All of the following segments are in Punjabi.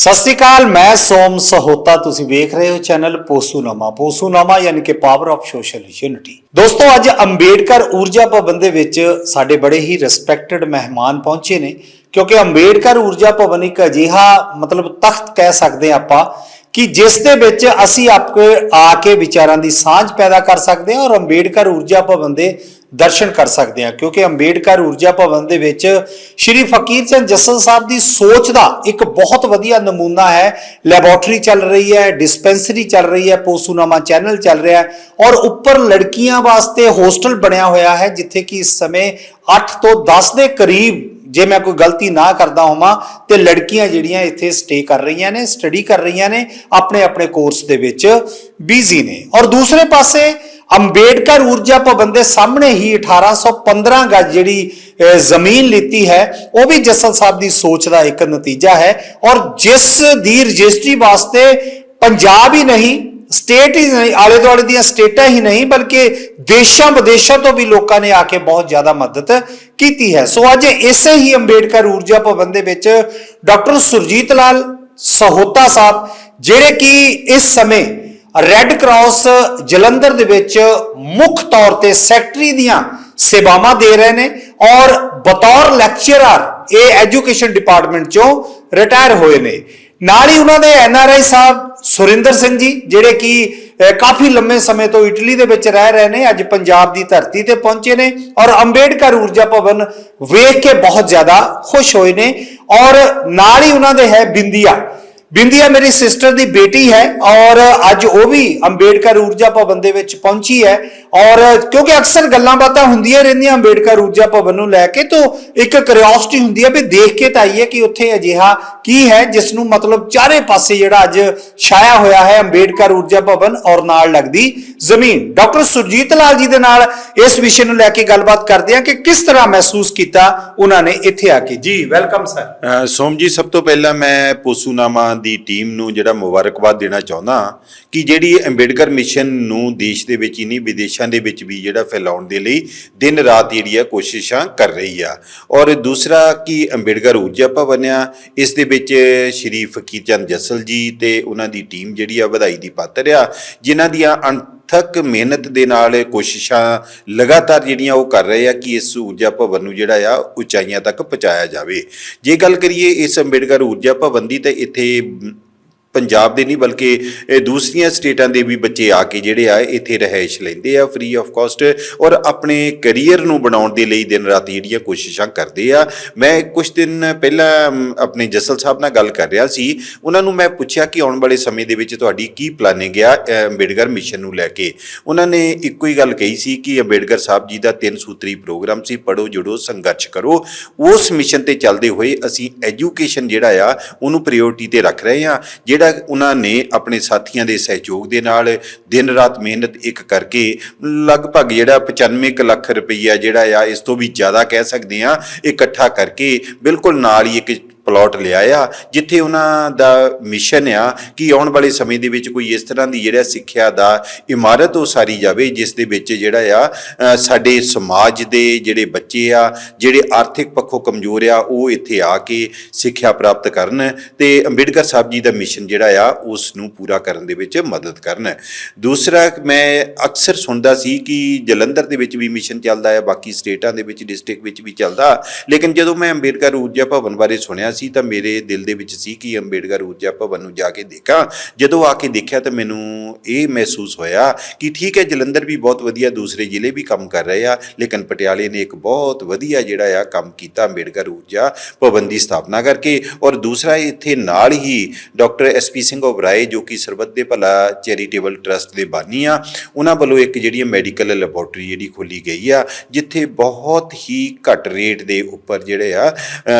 ਸਤਿ ਸ੍ਰੀ ਅਕਾਲ, ਮੈਂ ਸੋਮ ਸਹੋਤਾ, ਤੁਸੀਂ ਵੇਖ ਰਹੇ ਹੋ ਚੈਨਲ ਪੋਸੂਨਾਮਾ। ਪੋਸੂਨਾਮਾ ਯਾਨੀ ਕਿ ਪਾਵਰ ਆਫ ਸੋਸ਼ਲ ਯੂਨਿਟੀ ਦੋਸਤੋ, ਅੱਜ ਅੰਬੇਡਕਰ ਊਰਜਾ ਭਵਨ ਦੇ ਵਿੱਚ ਸਾਡੇ ਬੜੇ ਹੀ ਰਿਸਪੈਕਟਡ ਮਹਿਮਾਨ ਪਹੁੰਚੇ ਨੇ, ਕਿਉਂਕਿ ਅੰਬੇਡਕਰ ਊਰਜਾ ਭਵਨ ਇੱਕ ਅਜਿਹਾ, ਮਤਲਬ ਤਖਤ ਕਹਿ ਸਕਦੇ ਹਾਂ ਆਪਾਂ, ਕਿ ਜਿਸ ਦੇ ਵਿੱਚ ਅਸੀਂ ਆਪਕੇ, ਆ ਕੇ ਵਿਚਾਰਾਂ ਦੀ ਸਾਂਝ ਪੈਦਾ ਕਰ ਸਕਦੇ ਹਾਂ ਔਰ ਅੰਬੇਡਕਰ ਊਰਜਾ ਭਵਨ ਦੇ ਦਰਸ਼ਨ ਕਰ ਸਕਦੇ ਹਾਂ, ਕਿਉਂਕਿ ਅੰਬੇਡਕਰ ਊਰਜਾ ਭਵਨ ਦੇ ਵਿੱਚ ਸ਼੍ਰੀ ਫਕੀਰ ਚੰਦ ਜੱਸਲ ਸਾਹਿਬ ਦੀ ਸੋਚ ਦਾ ਇੱਕ ਬਹੁਤ ਵਧੀਆ ਨਮੂਨਾ ਹੈ। ਲੈਬੋਰਟਰੀ ਚੱਲ ਰਹੀ ਹੈ, ਡਿਸਪੈਂਸਰੀ ਚੱਲ ਰਹੀ ਹੈ ਪੋਸੂਨਾਮਾ ਚੈਨਲ ਚੱਲ ਰਿਹਾ ਹੈ ਔਰ ਉੱਪਰ ਲੜਕੀਆਂ ਵਾਸਤੇ ਹੋਸਟਲ ਬਣਿਆ ਹੋਇਆ ਹੈ, ਜਿੱਥੇ ਕਿ ਇਸ ਸਮੇਂ 8 ਤੋਂ 10 ਦੇ ਕਰੀਬ ਜੇ ਮੈਂ ਕੋਈ ਗਲਤੀ ਨਾ ਕਰਦਾ ਹੋਵਾਂ, ਤੇ ਲੜਕੀਆਂ ਜਿਹੜੀਆਂ ਇੱਥੇ ਸਟੇ ਕਰ ਰਹੀਆਂ ਨੇ ਸਟੱਡੀ ਕਰ ਰਹੀਆਂ ਨੇ ਆਪਣੇ ਆਪਣੇ ਕੋਰਸ ਦੇ ਵਿੱਚ ਬਿਜ਼ੀ ਨੇ। ਔਰ ਦੂਸਰੇ ਪਾਸੇ ਅੰਬੇਡਕਰ ਊਰਜਾ ਭਵਨ ਦੇ ਸਾਹਮਣੇ ਹੀ 1815 ਗੱਜ ਜਿਹੜੀ ਜ਼ਮੀਨ ਲਿੱਤੀ ਹੈ, ਉਹ ਵੀ ਜੱਸਲ ਸਾਹਿਬ ਦੀ ਸੋਚ ਦਾ ਇੱਕ ਨਤੀਜਾ ਹੈ। ਔਰ ਜਿਸ ਦੀ ਰਜਿਸਟਰੀ ਵਾਸਤੇ ਪੰਜਾਬ ਹੀ ਨਹੀਂ, ਸਟੇਟ ਹੀ ਨਹੀਂ ਆਲੇ ਦੁਆਲੇ ਦੀਆਂ ਸਟੇਟਾਂ ਹੀ ਨਹੀਂ, ਬਲਕਿ ਦੇਸ਼ਾਂ ਵਿਦੇਸ਼ਾਂ ਤੋਂ ਵੀ ਲੋਕਾਂ ਨੇ ਆ ਕੇ ਬਹੁਤ ਜ਼ਿਆਦਾ ਮਦਦ ਕੀਤੀ ਹੈ। ਸੋ ਅੱਜ ਇਸੇ ਹੀ ਅੰਬੇਡਕਰ ਊਰਜਾ ਭਵਨ ਦੇ ਵਿੱਚ ਡਾਕਟਰ ਸੁਰਜੀਤ ਲਾਲ ਸਹੋਤਾ ਸਾਹਿਬ, ਜਿਹੜੇ ਕਿ ਇਸ ਸਮੇਂ ਰੈੱਡ ਕਰਾਸ ਜਲੰਧਰ ਦੇ ਵਿੱਚ ਮੁੱਖ ਤੌਰ ਤੇ ਸੈਕਟਰੀ ਦੀਆਂ ਸੇਵਾਵਾਂ ਦੇ ਰਹੇ ਨੇ ਔਰ ਬਤੌਰ ਲੈਕਚਰਰ ਇਹ ਐਜੂਕੇਸ਼ਨ ਡਿਪਾਰਟਮੈਂਟ ਚੋਂ ਰਿਟਾਇਰ ਹੋਏ ਨੇ। ਨਾਲ ਹੀ ਉਹਨਾਂ ਦੇ ਐੱਨ ਆਰ ਆਈ ਸਾਹਿਬ ਸੁਰਿੰਦਰ ਸਿੰਘ ਜੀ, ਜਿਹੜੇ ਕਿ ਕਾਫੀ ਲੰਮੇ ਸਮੇਂ ਤੋਂ ਇਟਲੀ ਦੇ ਵਿੱਚ ਰਹਿ ਰਹੇ ਨੇ, ਅੱਜ ਪੰਜਾਬ ਦੀ ਧਰਤੀ ਤੇ ਪਹੁੰਚੇ ਨੇ ਔਰ ਅੰਬੇਡਕਰ ਊਰਜਾ ਭਵਨ ਵੇਖ ਕੇ ਬਹੁਤ ਜ਼ਿਆਦਾ ਖੁਸ਼ ਹੋਏ ਨੇ ਔਰ ਨਾਲ ਹੀ ਉਹਨਾਂ ਦੇ ਹੈ ਬਿੰਦੀਆ। ਬਿੰਦੀਆ ਮੇਰੀ ਸਿਸਟਰ ਦੀ ਬੇਟੀ ਹੈ ਔਰ ਅੱਜ ਉਹ ਵੀ ਅੰਬੇਡਕਰ ਊਰਜਾ ਭਵਨ ਦੇ ਵਿੱਚ ਪਹੁੰਚੀ ਹੈ ਔਰ ਕਿਉਂਕਿ ਅਕਸਰ ਗੱਲਾਂ ਬਾਤਾਂ ਹੁੰਦੀਆਂ ਰਹਿੰਦੀਆਂ ਅੰਬੇਡਕਰ ਊਰਜਾ ਭਵਨ ਨੂੰ ਲੈ ਕੇ, ਤੋਂ ਇੱਕ ਕਿਉਰਿਓਸਿਟੀ ਹੁੰਦੀ ਹੈ ਵੀ ਦੇਖ ਕੇ ਤਾਂ ਆਈਏ ਕਿ ਉੱਥੇ ਅਜਿਹਾ ਕੀ ਹੈ ਜਿਸ ਨੂੰ ਮਤਲਬ ਚਾਰੇ ਪਾਸੇ ਜਿਹੜਾ ਅੱਜ ਛਾਇਆ ਹੋਇਆ ਹੈ, ਅੰਬੇਡਕਰ ਊਰਜਾ ਭਵਨ ਔਰ ਨਾਲ ਲੱਗਦੀ ਜ਼ਮੀਨ। ਡਾਕਟਰ ਸੁਰਜੀਤ ਲਾਲ ਜੀ ਦੇ ਨਾਲ ਇਸ ਵਿਸ਼ੇ ਨੂੰ ਲੈ ਕੇ ਗੱਲਬਾਤ ਕਰਦੇ ਹਾਂ ਕਿ ਕਿਸ ਤਰ੍ਹਾਂ ਮਹਿਸੂਸ ਕੀਤਾ ਉਹਨਾਂ ਨੇ ਇੱਥੇ ਆ ਕੇ। ਜੀ, ਵੈਲਕਮ, ਸਰ। ਸੋਮ ਜੀ, ਸਭ ਤੋਂ ਪਹਿਲਾਂ ਮੈਂ ਪੋਸੂਨਾਮਾ ਦੀ ਟੀਮ ਨੂੰ ਜਿਹੜਾ ਮੁਬਾਰਕਬਾਦ ਦੇਣਾ ਚਾਹੁੰਦਾ ਕਿ ਜਿਹੜੀ ਅੰਬੇਡਕਰ ਮਿਸ਼ਨ ਨੂੰ ਦੇਸ਼ ਦੇ ਵਿੱਚ ਹੀ ਨਹੀਂ, ਵਿਦੇਸ਼ਾਂ ਦੇ ਵਿੱਚ ਵੀ ਜਿਹੜਾ ਫੈਲਾਉਣ ਦੇ ਲਈ ਦਿਨ ਰਾਤ ਜਿਹੜੀ ਆ ਕੋਸ਼ਿਸ਼ਾਂ ਕਰ ਰਹੀ ਆ। ਔਰ ਦੂਸਰਾ, ਕਿ ਅੰਬੇਡਕਰ ਊਰਜਾ ਭਵਨ ਆ, ਇਸ ਦੇ ਵਿੱਚ ਸ਼੍ਰੀ ਫਕੀਰ ਚੰਦ ਜੱਸਲ ਜੀ ਤੇ ਉਹਨਾਂ ਦੀ ਟੀਮ ਜਿਹੜੀ ਆ ਵਧਾਈ ਦੀ ਪਾਤਰ ਆ, ਜਿਨ੍ਹਾਂ ਦੀਆਂ ਅਣਥੱਕ ਮਿਹਨਤ ਦੇ ਨਾਲ ਕੋਸ਼ਿਸ਼ਾਂ ਲਗਾਤਾਰ ਜਿਹੜੀਆਂ ਉਹ ਕਰ ਰਹੇ ਆ ਕਿ ਇਸ ਊਰਜਾ ਭਵਨ ਨੂੰ ਜਿਹੜਾ ਆ ਉਚਾਈਆਂ ਤੱਕ ਪਹੁੰਚਾਇਆ ਜਾਵੇ। ਜੇ ਗੱਲ ਕਰੀਏ ਇਸ ਅੰਬੇਡਕਰ ਊਰਜਾ ਭਵਨ ਦੀ, ਤਾਂ ਇੱਥੇ ਪੰਜਾਬ ਦੇ ਨਹੀਂ, ਬਲਕਿ ਦੂਸਰੀਆਂ ਸਟੇਟਾਂ ਦੇ ਵੀ ਬੱਚੇ ਆ ਕੇ ਜਿਹੜੇ ਆ, ਇੱਥੇ ਰਹਿائش ਲੈਂਦੇ ਆ ਫ੍ਰੀ ਆਫ ਕਾਸਟ ਔਰ ਆਪਣੇ ਕੈਰੀਅਰ ਨੂੰ ਬਣਾਉਣ ਦੇ ਲਈ ਦਿਨ ਰਾਤ ਜਿਹੜੀਆਂ ਕੋਸ਼ਿਸ਼ਾਂ ਕਰਦੇ ਆ। ਮੈਂ ਕੁਝ ਦਿਨ ਪਹਿਲਾਂ ਆਪਣੇ ਜਸਲ ਸਾਹਿਬ ਨਾਲ ਗੱਲ ਕਰ ਰਿਹਾ ਸੀ। ਉਹਨਾਂ ਨੂੰ ਮੈਂ ਪੁੱਛਿਆ ਕਿ ਆਉਣ ਵਾਲੇ ਸਮੇਂ ਦੇ ਵਿੱਚ ਤੁਹਾਡੀ ਕੀ ਪਲਾਨਿੰਗ ਆ ਅੰਬੇਡਕਰ ਮਿਸ਼ਨ ਨੂੰ ਲੈ ਕੇ। ਉਹਨਾਂ ਨੇ ਇੱਕੋ ਹੀ ਗੱਲ ਕਹੀ ਸੀ ਕਿ ਅੰਬੇਡਕਰ ਸਾਹਿਬ ਜੀ ਦਾ ਤਿੰਨ ਸੂਤਰੀ ਪ੍ਰੋਗਰਾਮ ਸੀ ਪੜੋ ਜੁੜੋ, ਸੰਘਰਸ਼ ਕਰੋ। ਉਸ ਮਿਸ਼ਨ ਤੇ ਚੱਲਦੇ ਹੋਏ ਅਸੀਂ ਐਜੂਕੇਸ਼ਨ ਜਿਹੜਾ ਆ, ਉਹਨੂੰ ਪ੍ਰਾਇੋਰਟੀ ਤੇ ਰੱਖ ਰਹੇ ਆ ਜਿਹੜੇ ਜਿਹੜਾ ਉਹਨਾਂ ਨੇ ਆਪਣੇ ਸਾਥੀਆਂ ਦੇ ਸਹਿਯੋਗ ਦੇ ਨਾਲ ਦਿਨ ਰਾਤ ਮਿਹਨਤ ਇੱਕ ਕਰਕੇ ਲਗਭਗ ਜਿਹੜਾ 95 ਕੁ ਲੱਖ ਰੁਪਈਆ ਜਿਹੜਾ ਆ, ਇਸ ਤੋਂ ਵੀ ਜ਼ਿਆਦਾ ਕਹਿ ਸਕਦੇ ਆ ਇਕੱਠਾ ਕਰਕੇ ਬਿਲਕੁਲ ਨਾਲ ਹੀ ਇੱਕ ਪਲਾਟ ਲਿਆ ਆ ਜਿੱਥੇ ਉਹਨਾਂ ਦਾ ਮਿਸ਼ਨ ਆ ਕਿ ਆਉਣ ਵਾਲੇ ਸਮੇਂ ਦੇ ਵਿੱਚ ਕੋਈ ਇਸ ਤਰ੍ਹਾਂ ਦੀ ਜਿਹੜਾ ਸਿੱਖਿਆ ਦਾ ਇਮਾਰਤ ਉਸਾਰੀ ਜਾਵੇ, ਜਿਸ ਦੇ ਵਿੱਚ ਜਿਹੜਾ ਆ ਸਾਡੇ ਸਮਾਜ ਦੇ ਜਿਹੜੇ ਬੱਚੇ ਆ, ਜਿਹੜੇ ਆਰਥਿਕ ਪੱਖੋਂ ਕਮਜ਼ੋਰ ਆ, ਉਹ ਇੱਥੇ ਆ ਕੇ ਸਿੱਖਿਆ ਪ੍ਰਾਪਤ ਕਰਨ ਤੇ ਅੰਬੇਡਕਰ ਸਾਹਿਬ ਜੀ ਦਾ ਮਿਸ਼ਨ ਜਿਹੜਾ ਆ ਉਸ ਨੂੰ ਪੂਰਾ ਕਰਨ ਦੇ ਵਿੱਚ ਮਦਦ ਕਰਨ। ਦੂਸਰਾ, ਮੈਂ ਅਕਸਰ ਸੁਣਦਾ ਸੀ ਕਿ ਜਲੰਧਰ ਦੇ ਵਿੱਚ ਵੀ ਮਿਸ਼ਨ ਚੱਲਦਾ ਹੈ ਬਾਕੀ ਸਟੇਟਾਂ ਦੇ ਵਿੱਚ ਡਿਸਟ੍ਰਿਕਟ ਵਿੱਚ ਵੀ ਚੱਲਦਾ। ਲੇਕਿਨ ਜਦੋਂ ਮੈਂ ਅੰਬੇਡਕਰ ਊਰਜਾ ਭਵਨ ਬਾਰੇ ਸੁਣਿਆ ਸੀ ਤਾਂ ਮੇਰੇ ਦਿਲ ਦੇ ਵਿੱਚ ਸੀ ਕਿ ਅੰਬੇਡਕਰ ਊਰਜਾ ਭਵਨ ਨੂੰ ਜਾ ਕੇ ਦੇਖਾਂ। ਜਦੋਂ ਆ ਕੇ ਦੇਖਿਆ ਤਾਂ ਮੈਨੂੰ ਇਹ ਮਹਿਸੂਸ ਹੋਇਆ ਕਿ ਠੀਕ ਹੈ, ਜਲੰਧਰ ਵੀ ਬਹੁਤ ਵਧੀਆ, ਦੂਸਰੇ ਜ਼ਿਲ੍ਹੇ ਵੀ ਕੰਮ ਕਰ ਰਹੇ ਆ, ਲੇਕਿਨ ਪਟਿਆਲੇ ਨੇ ਇੱਕ ਬਹੁਤ ਵਧੀਆ ਜਿਹੜਾ ਆ ਕੰਮ ਕੀਤਾ ਅੰਬੇਡਕਰ ਊਰਜਾ ਭਵਨ ਦੀ ਸਥਾਪਨਾ ਕਰਕੇ। ਔਰ ਦੂਸਰਾ ਇੱਥੇ ਨਾਲ ਹੀ doctor S P Singh Oberoi ਜੋ ਕਿ ਸਰਬੱਤ ਦੇ ਭਲਾ ਚੈਰੀਟੇਬਲ ਟਰਸਟ ਦੇ ਬਾਨੀ ਆ, ਉਹਨਾਂ ਵੱਲੋਂ ਇੱਕ ਜਿਹੜੀ ਮੈਡੀਕਲ ਲੈਬੋਰਟਰੀ ਜਿਹੜੀ ਖੋਲੀ ਗਈ ਆ, ਜਿੱਥੇ ਬਹੁਤ ਹੀ ਘੱਟ ਰੇਟ ਦੇ ਉੱਪਰ ਜਿਹੜੇ ਆ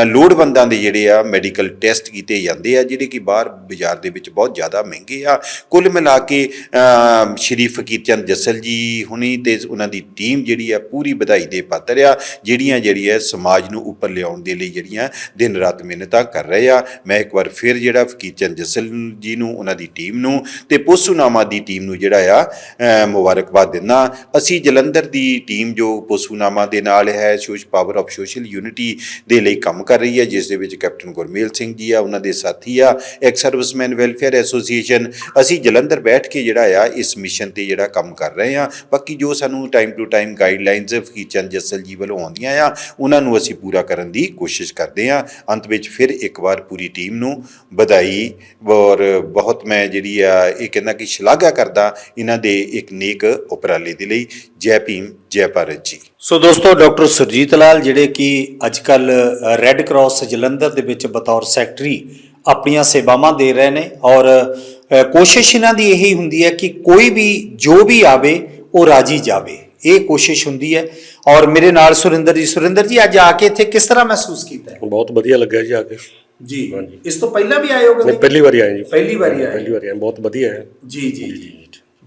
ਲੋੜਵੰਦਾਂ ਦੇ ਜਿਹੜੇ ਆ ਮੈਡੀਕਲ ਟੈਸਟ ਕੀਤੇ ਜਾਂਦੇ ਆ, ਜਿਹੜੇ ਕਿ ਬਾਹਰ ਬਾਜ਼ਾਰ ਦੇ ਵਿੱਚ ਬਹੁਤ ਜ਼ਿਆਦਾ ਮਹਿੰਗੇ ਆ। ਕੁੱਲ ਮਿਲਾ ਕੇ ਸ਼੍ਰੀ ਫਕੀਰ ਚੰਦ ਜੱਸਲ ਜੀ ਹੁਣੀ ਤੇ ਉਹਨਾਂ ਦੀ ਟੀਮ ਜਿਹੜੀ ਆ ਪੂਰੀ ਵਧਾਈ ਦੇ ਪਾਤਰ ਆ, ਜਿਹੜੀਆਂ ਜਿਹੜੀ ਹੈ ਸਮਾਜ ਨੂੰ ਉੱਪਰ ਲਿਆਉਣ ਦੇ ਲਈ ਜਿਹੜੀਆਂ ਦਿਨ ਰਾਤ ਮਿਹਨਤਾਂ ਕਰ ਰਹੇ ਆ। ਮੈਂ ਇੱਕ ਵਾਰ ਫਿਰ ਜਿਹੜਾ ਫਕੀਰ ਚੰਦ ਜੱਸਲ ਜੀ ਨੂੰ, ਉਹਨਾਂ ਦੀ ਟੀਮ ਨੂੰ ਤੇ ਪੋਸੂਨਾਮਾ ਦੀ ਟੀਮ ਨੂੰ ਜਿਹੜਾ ਆ ਮੁਬਾਰਕਬਾਦ ਦਿੰਦਾ। ਅਸੀਂ ਜਲੰਧਰ ਦੀ ਟੀਮ ਜੋ ਪੋਸੂਨਾਮਾ ਦੇ ਨਾਲ ਹੈ, ਸੋਸ਼ ਪਾਵਰ ਆਫ ਸੋਸ਼ਲ ਯੂਨਿਟੀ ਦੇ ਲਈ ਕੰਮ ਕਰ ਰਹੀ ਹੈ, ਜਿਸ ਦੇ ਵਿੱਚ ਕੈਪਟਨ ਗੁਰਮੇਲ ਸਿੰਘ ਜੀ ਆ, ਉਹਨਾਂ ਦੇ ਸਾਥੀ ਆ ਐਕਸ ਸਰਵਿਸਮੈਨ ਵੈਲਫੇਅਰ ਐਸੋਸੀਏਸ਼ਨ ਅਸੀਂ ਜਲੰਧਰ ਬੈਠ ਕੇ ਜਿਹੜਾ ਆ, ਇਸ ਮਿਸ਼ਨ ਤੇ ਜਿਹੜਾ ਕੰਮ ਕਰ ਰਹੇ ਆ। ਬਾਕੀ ਜੋ ਸਾਨੂੰ ਟਾਈਮ ਟੂ ਟਾਈਮ ਗਾਈਡਲਾਈਨਸ ਫਕੀਰ ਚੰਦ ਜੱਸਲ ਜੀ ਵੱਲੋਂ ਆਉਂਦੀਆਂ ਆ, ਉਹਨਾਂ ਨੂੰ ਅਸੀਂ ਪੂਰਾ ਕਰਨ ਦੀ ਕੋਸ਼ਿਸ਼ ਕਰਦੇ ਆ। ਅੰਤ ਵਿੱਚ ਫਿਰ ਇੱਕ ਵਾਰ ਪੂਰੀ ਟੀਮ ਨੂੰ ਵਧਾਈ ਔਰ ਬਹੁਤ ਮੈਂ ਜਿਹੜੀ ਆ, ਇਹ ਕਹਿੰਦਾ ਕਿ ਸ਼ਲਾਘਾ ਕਰਦਾ ਇਹਨਾਂ ਦੇ ਇੱਕ ਨੇਕ ਉਪਰਾਲੇ ਦੇ ਲਈ। ਜੈ ਭੀਮ, ਜੈ ਭਾਰਤ ਜੀ। ਸੋ ਦੋਸਤੋ ਡਾਕਟਰ ਸੁਰਜੀਤ ਲਾਲ ਜਿਹੜੇ ਕਿ ਅੱਜਕੱਲ ਰੈੱਡ ਕਰਾਸ ਜਲੰਧਰ ਦੇ ਵਿੱਚ ਬਤੌਰ ਸੈਕਟਰੀ ਆਪਣੀਆਂ ਸੇਵਾਵਾਂ ਦੇ ਰਹੇ ਨੇ ਔਰ ਕੋਸ਼ਿਸ਼ ਇਹਨਾਂ ਦੀ ਇਹੀ ਹੁੰਦੀ ਹੈ ਕਿ ਕੋਈ ਵੀ ਜੋ ਵੀ ਆਵੇ ਉਹ ਰਾਜੀ ਜਾਵੇ। ਇਹ ਕੋਸ਼ਿਸ਼ ਹੁੰਦੀ ਹੈ ਔਰ ਮੇਰੇ ਨਾਲ ਸੁਰਿੰਦਰ ਜੀ। ਸੁਰਿੰਦਰ ਜੀ ਅੱਜ ਆ ਕੇ ਇੱਥੇ ਕਿਸ ਤਰ੍ਹਾਂ ਮਹਿਸੂਸ ਕੀਤਾ? ਬਹੁਤ ਵਧੀਆ ਲੱਗਿਆ ਜੀ ਆ ਕੇ। ਜੀ। ਇਸ ਤੋਂ ਪਹਿਲਾਂ ਵੀ ਆਏ ਹੋ ਕਦੇ ਪਹਿਲੀ ਵਾਰੀ ਆਇਆ ਜੀ। ਪਹਿਲੀ ਵਾਰੀ ਆਏ। ਪਹਿਲੀ ਵਾਰੀ ਆਇਆ ਬਹੁਤ ਵਧੀਆ ਹੈ। ਜੀ ਜੀ ਜੀ।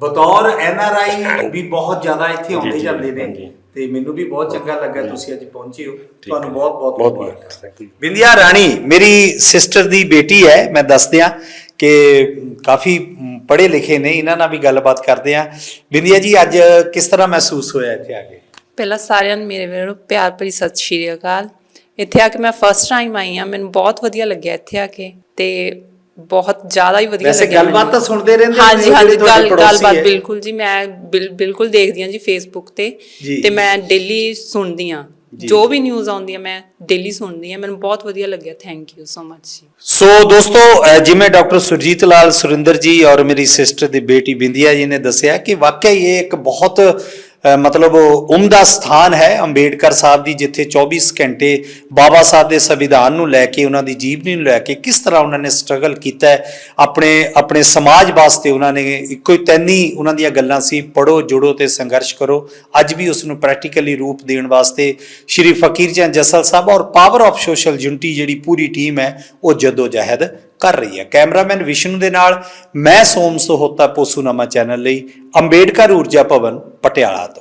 ਬਤੌਰ ਐਨ ਆਰ ਆਈ ਵੀ ਬਹੁਤ ਜ਼ਿਆਦਾ ਇੱਥੇ ਆਉਂਦੇ ਜਾਂਦੇ ਨੇ। ਤੇ ਮੈਨੂੰ ਵੀ ਬਹੁਤ ਚੰਗਾ ਲੱਗਾ ਤੁਸੀਂ ਅੱਜ ਪਹੁੰਚੇ ਹੋ। ਤੁਹਾਨੂੰ ਬਹੁਤ ਬਹੁਤ ਬਹੁਤ ਮੁਬਾਰਕਾਂ। ਬਹੁਤ ਥੈਂਕ ਯੂ ਬਿੰਦਿਆ ਰਾਣੀ ਮੇਰੀ ਸਿਸਟਰ ਦੀ ਬੇਟੀ ਹੈ ਮੈਂ ਦੱਸ ਦਿਆਂ ਕਿ ਕਾਫੀ ਪੜ੍ਹੇ ਲਿਖੇ ਨੇ ਇਹਨਾਂ ਨਾਲ ਵੀ ਗੱਲਬਾਤ ਕਰਦੇ ਆ ਬਿੰਦਿਆ ਜੀ ਅੱਜ ਕਿਸ ਤਰ੍ਹਾਂ ਮਹਿਸੂਸ ਹੋਇਆ ਇੱਥੇ ਆ ਕੇ? ਪਹਿਲਾਂ ਸਾਰਿਆਂ ਨੂੰ ਮੇਰੇ ਵੱਲੋਂ ਪਿਆਰ ਭਰੀ ਸਤਿ ਸ਼੍ਰੀ ਅਕਾਲ। ਇੱਥੇ ਆ ਕੇ ਮੈਂ ਫਸਟ ਟਾਈਮ ਆਈ ਆ ਮੈਨੂੰ ਬਹੁਤ ਵਧੀਆ ਲੱਗਿਆ ਇੱਥੇ ਆ ਕੇ। ਤੇ ਬਹੁਤ ਜ਼ਿਆਦਾ ਹੀ ਵਧੀਆ ਵੈਸੇ ਲੱਗਿਆ ਗੱਲਬਾਤ। ਤਾਂ ਸੁਣਦੇ ਰਹਿੰਦੇ ਹਾਂਜੀ ਹਾਂਜੀ ਗੱਲ ਗੱਲਬਾਤ। ਬਿਲਕੁਲ ਜੀ ਮੈਂ ਬਿਲ- ਬਿਲਕੁਲ ਦੇਖਦੀ ਹਾਂ ਜੀ ਫੇਸਬੁੱਕ ਤੇ। ਤੇ ਮੈਂ ਡੇਲੀ ਸੁਣਦੀ ਹਾਂ ਜੋ ਵੀ ਨਿਊਜ਼ ਆਉਂਦੀ ਹੈ ਮੈਂ ਡੇਲੀ ਸੁਣਦੀ ਹਾਂ ਮੈਨੂੰ ਬਹੁਤ ਵਧੀਆ ਲੱਗਿਆ ਥੈਂਕ ਯੂ ਸੋ ਮਚ ਜੀ ਸੋ ਦੋਸਤੋ ਜਿਵੇਂ ਡਾਕਟਰ ਸੁਰਜੀਤ ਲਾਲ ਸੁਰਿੰਦਰ ਜੀ ਔਰ ਮੇਰੀ ਸਿਸਟਰ ਦੀ ਬੇਟੀ ਬਿੰਦੀਆ ਜੀ ਨੇ ਦੱਸਿਆ ਕਿ ਵਾਕਈ ਇਹ ਇੱਕ ਬਹੁਤ ਮਤਲਬ ਉਮਦਾ ਸਥਾਨ ਹੈ ਅੰਬੇਡਕਰ ਸਾਹਿਬ ਦੀ, ਜਿੱਥੇ 24 ਘੰਟੇ ਬਾਬਾ ਸਾਹਿਬ ਦੇ ਸੰਵਿਧਾਨ ਨੂੰ ਲੈ ਕੇ, ਉਹਨਾਂ ਦੀ ਜੀਵਨੀ ਨੂੰ ਲੈ ਕੇ ਕਿਸ ਤਰ੍ਹਾਂ ਉਹਨਾਂ ਨੇ ਸਟਰਗਲ ਕੀਤਾ ਆਪਣੇ ਆਪਣੇ ਸਮਾਜ ਵਾਸਤੇ ਉਹਨਾਂ ਨੇ ਇੱਕੋ ਹੀ ਤੈਨੀ ਉਹਨਾਂ ਦੀਆਂ ਗੱਲਾਂ ਸੀ ਪੜੋ ਜੁੜੋ ਤੇ ਸੰਘਰਸ਼ ਕਰੋ। ਅੱਜ ਵੀ ਉਸ ਨੂੰ ਪ੍ਰੈਕਟੀਕਲੀ ਰੂਪ ਦੇਣ ਵਾਸਤੇ ਸ਼੍ਰੀ ਫਕੀਰ ਚੰਦ ਜੱਸਲ ਸਾਹਿਬ ਔਰ ਪਾਵਰ ਆਫ ਸੋਸ਼ਲ ਯੂਨਿਟੀ ਜਿਹੜੀ ਪੂਰੀ ਟੀਮ ਹੈ, ਉਹ ਜੱਦੋ ਜਹਿਦ ਕਰ ਰਹੀ ਹੈ। ਕੈਮਰਾਮੈਨ ਵਿਸ਼ਨੂੰ ਦੇ ਨਾਲ ਮੈਂ ਸੋਮ ਸੋਹਤਾ ਪੋਸੂਨਾਮਾ ਚੈਨਲ ਲਈ ਅੰਬੇਡਕਰ ਊਰਜਾ ਭਵਨ, ਪਟਿਆਲਾ ਤੋਂ।